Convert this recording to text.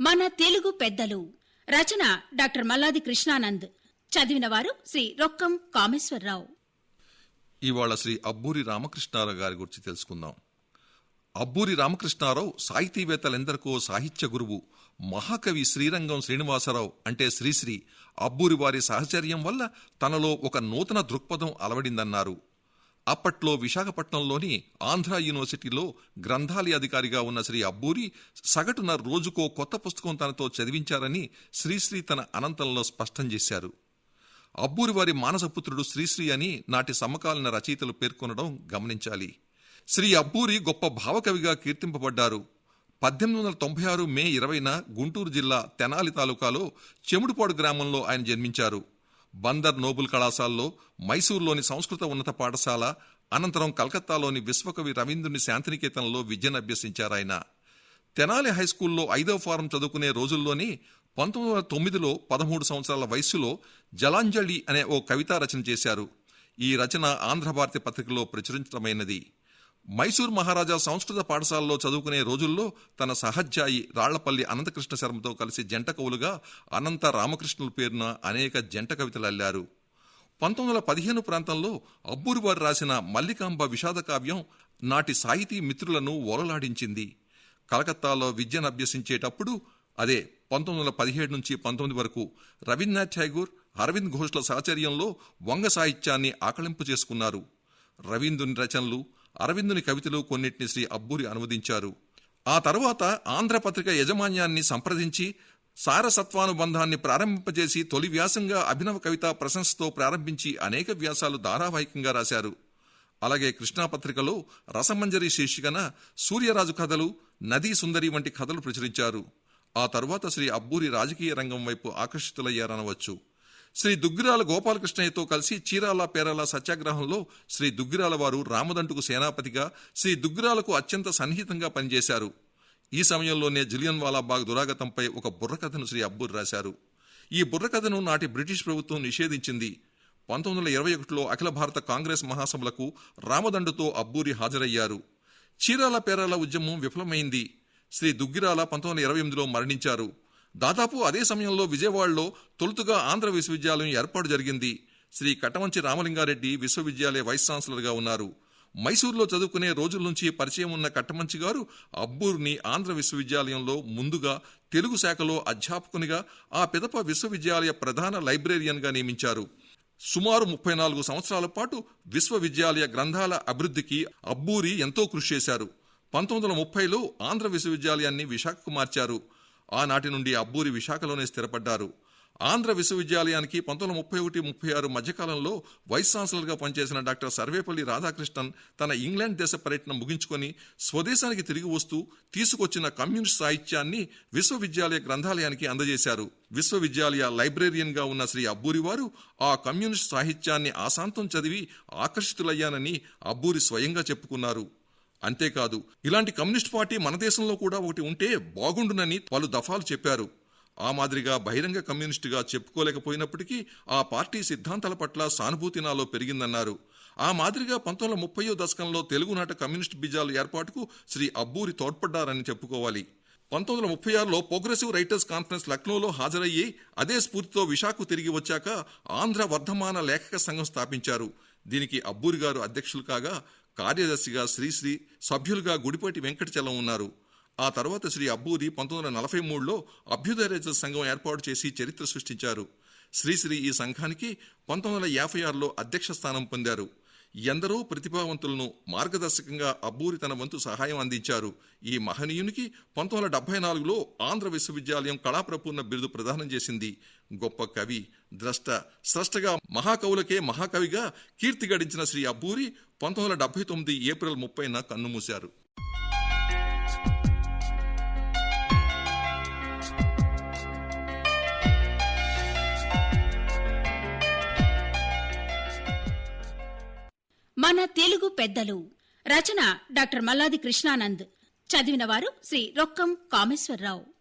మన తెలుగు పెద్దలు. రచన డాక్టర్ మల్లాది కృష్ణానంద్. చదివిన వారు శ్రీ రొక్కం కామేశ్వరరావు. ఇవాళ శ్రీ అబ్బూరి రామకృష్ణారావు గారి గురించి తెలుసుకుందాం. అబ్బూరి రామకృష్ణారావు సాహితీవేత్తలెందరికో సాహిత్య గురువు మహాకవి శ్రీరంగం శ్రీనివాసరావు అంటే శ్రీశ్రీ అబ్బూరి వారి సహచర్యం వల్ల తనలో ఒక నూతన దృక్పథం అలవడిందన్నారు. అప్పట్లో విశాఖపట్నంలోని ఆంధ్ర యూనివర్సిటీలో గ్రంథాలయ అధికారిగా ఉన్న శ్రీ అబ్బూరి సగటున రోజుకో కొత్త పుస్తకం తనతో చదివించారని శ్రీశ్రీ తన అనంతంలో స్పష్టం చేశారు. అబ్బూరి వారి మానసపుత్రుడు శ్రీశ్రీ అని నాటి సమకాలీన రచయితలు పేర్కొనడం గమనించాలి. శ్రీ అబ్బూరి గొప్ప భావకవిగా కీర్తింపబడ్డారు. పద్దెనిమిది వందల తొంభై ఆరు మే ఇరవైన గుంటూరు జిల్లా తెనాలి తాలూకాలో చెముడుపాడు గ్రామంలో ఆయన జన్మించారు. బందర్ నోబుల్ కళాశాలలో మైసూరులోని సంస్కృత ఉన్నత పాఠశాల అనంతరం కలకత్తాలోని విశ్వకవి రవీంద్రుని శాంతినికేతనంలో విద్యను అభ్యసించారాయన తెనాలి హైస్కూల్లో ఐదవ ఫారం చదువుకునే రోజుల్లోని పంతొమ్మిది వందల తొమ్మిదిలో పదమూడు సంవత్సరాల వయస్సులో జలాంజలి అనే ఓ కవితా రచన చేశారు. ఈ రచన ఆంధ్రభారతి పత్రికలో ప్రచురించడమైనది మైసూర్ మహారాజా సంస్కృత పాఠశాలలో చదువుకునే రోజుల్లో తన సహధ్యాయి రాళ్ళపల్లి అనంతకృష్ణ శర్మతో కలిసి జంట కవులుగా అనంత రామకృష్ణుల పేరున అనేక జంట కవితలు అల్లారు. పంతొమ్మిది వందల పదిహేను ప్రాంతంలో అబ్బూరి వారు రాసిన మల్లికాంబ విషాద కావ్యం నాటి సాహితీ మిత్రులను ఓలలాడించింది. కలకత్తాలో విద్యను అభ్యసించేటప్పుడు అదే పంతొమ్మిది వందల పదిహేడు నుంచి పంతొమ్మిది వరకు రవీంద్రనాథ్ ఠాగూర్ అరవింద్ ఘోష్ల సహచర్యంలో వంగ సాహిత్యాన్ని ఆకళింపు చేసుకున్నారు. రవీంద్రుని రచనలు అరవిందుని కవితలు కొన్నిటిని శ్రీ అబ్బూరి అనువదించారు. ఆ తరువాత ఆంధ్రపత్రిక యజమాన్యాన్ని సంప్రదించి సారసత్వానుబంధాన్ని ప్రారంభింపజేసి తొలి వ్యాసంగా అభినవ కవిత ప్రశంసతో ప్రారంభించి అనేక వ్యాసాలు ధారావాహికంగా రాశారు. అలాగే కృష్ణాపత్రికలో రసమంజరి శీర్షికన సూర్యరాజు కథలు నదీ సుందరి వంటి కథలు ప్రచురించారు. ఆ తరువాత శ్రీ అబ్బూరి రాజకీయ రంగం వైపు ఆకర్షితులయ్యారనవచ్చు. శ్రీ దుగ్గిరాల గోపాలకృష్ణయ్యతో కలిసి చీరాల పేరాల సత్యాగ్రహంలో శ్రీ దుగ్గిరాల వారు రామదంటుకు సేనాపతిగా శ్రీ దుగ్గిరాలకు అత్యంత సన్నిహితంగా పనిచేశారు. ఈ సమయంలోనే జులియన్ వాలాబాగ్ దురాగతంపై ఒక బుర్రకథను శ్రీ అబ్బూరి రాశారు. ఈ బుర్రకథను నాటి బ్రిటిష్ ప్రభుత్వం నిషేధించింది. పంతొమ్మిది వందల ఇరవై ఒకటిలో అఖిల భారత కాంగ్రెస్ మహాసభలకు రామదండుతో అబ్బూరి హాజరయ్యారు. చీరాల పేరాల ఉద్యమం విఫలమైంది. శ్రీ దుగ్గిరాల పంతొమ్మిది వందల ఇరవై ఎనిమిదిలో మరణించారు. దాదాపు అదే సమయంలో విజయవాడలో తొలుతుగా ఆంధ్ర విశ్వవిద్యాలయం ఏర్పాటు జరిగింది. శ్రీ కటమంచి రామలింగారెడ్డి విశ్వవిద్యాలయ వైస్ ఛాన్సలర్గా ఉన్నారు. మైసూరులో చదువుకునే రోజుల నుంచి పరిచయం ఉన్న కట్టమంచి గారు అబ్బూర్ని ఆంధ్ర విశ్వవిద్యాలయంలో ముందుగా తెలుగు శాఖలో అధ్యాపకునిగా ఆ పిదప విశ్వవిద్యాలయ ప్రధాన లైబ్రేరియన్గా నియమించారు. సుమారు ముప్పై నాలుగు సంవత్సరాల పాటు విశ్వవిద్యాలయ గ్రంథాల అభివృద్ధికి అబ్బూరి ఎంతో కృషి చేశారు. పంతొమ్మిది వందల ముప్పైలో ఆంధ్ర విశ్వవిద్యాలయాన్ని విశాఖకు మార్చారు. ఆనాటి నుండి అబ్బూరి విశాఖలోనే స్థిరపడ్డారు. ఆంధ్ర విశ్వవిద్యాలయానికి పంతొమ్మిది ముప్పై ఒకటి ముప్పై ఆరు మధ్యకాలంలో వైస్ ఛాన్సలర్గా పనిచేసిన డాక్టర్ సర్వేపల్లి రాధాకృష్ణన్ తన ఇంగ్లాండ్ దేశ పర్యటన ముగించుకొని స్వదేశానికి తిరిగి వస్తూ తీసుకొచ్చిన కమ్యూనిస్ట్ సాహిత్యాన్ని విశ్వవిద్యాలయ గ్రంథాలయానికి అందజేశారు. విశ్వవిద్యాలయ లైబ్రేరియన్గా ఉన్న శ్రీ అబ్బూరి వారు ఆ కమ్యూనిస్ట్ సాహిత్యాన్ని ఆశాంతం చదివి ఆకర్షితులయ్యానని అబ్బూరి స్వయంగా చెప్పుకున్నారు. అంతేకాదు ఇలాంటి కమ్యూనిస్ట్ పార్టీ మన దేశంలో కూడా ఒకటి ఉంటే బాగుండునని పలు దఫాలు చెప్పారు. ఆ మాదిరిగా బహిరంగ కమ్యూనిస్టుగా చెప్పుకోలేకపోయినప్పటికీ ఆ పార్టీ సిద్ధాంతాల పట్ల సానుభూతి నాలో పెరిగిందన్నారు. ఆ మాదిరిగా పంతొమ్మిది వందల ముప్పయో దశకంలో తెలుగునాట కమ్యూనిస్ట్ బీజాలు ఏర్పాటుకు శ్రీ అబ్బూరి తోడ్పడ్డారని చెప్పుకోవాలి. పంతొమ్మిది వందల ముప్పై ఆరులో ప్రోగ్రెసివ్ రైటర్స్ కాన్ఫరెన్స్ లక్నోలో హాజరయ్యి అదే స్ఫూర్తితో విశాఖకు తిరిగి వచ్చాక ఆంధ్ర వర్ధమాన లేఖక సంఘం స్థాపించారు. దీనికి అబ్బూరి గారు అధ్యక్షులు కాగా కార్యదర్శిగా శ్రీశ్రీ సభ్యులుగా గుడిపాటి వెంకటచలం ఉన్నారు. ఆ తర్వాత శ్రీ అబ్బూరి పంతొమ్మిది వందల నలభై మూడులో అభ్యుదయ రైతుల సంఘం ఏర్పాటు చేసి చరిత్ర సృష్టించారు. శ్రీశ్రీ ఈ సంఘానికి పంతొమ్మిది వందల యాభై ఆరులో అధ్యక్ష స్థానం పొందారు. ఎందరో ప్రతిభావంతులను మార్గదర్శకంగా అబ్బూరి తన వంతు సహాయం అందించారు. ఈ మహనీయునికి పంతొమ్మిది వందల డెబ్బై నాలుగులో ఆంధ్ర విశ్వవిద్యాలయం కళాప్రపూర్ణ బిరుదు ప్రదానం చేసింది. గొప్ప కవి ద్రష్ట స్రష్టగా మహాకవులకే మహాకవిగా కీర్తి గడించిన శ్రీ అబ్బూరి పంతొమ్మిది వందల డెబ్బై తొమ్మిది ఏప్రిల్ ముప్పైన కన్నుమూశారు. మన తెలుగు పెద్దలు. రచన డాక్టర్ మల్లాది కృష్ణానంద్. చదివిన వారు శ్రీ రొక్కం కామేశ్వరరావు.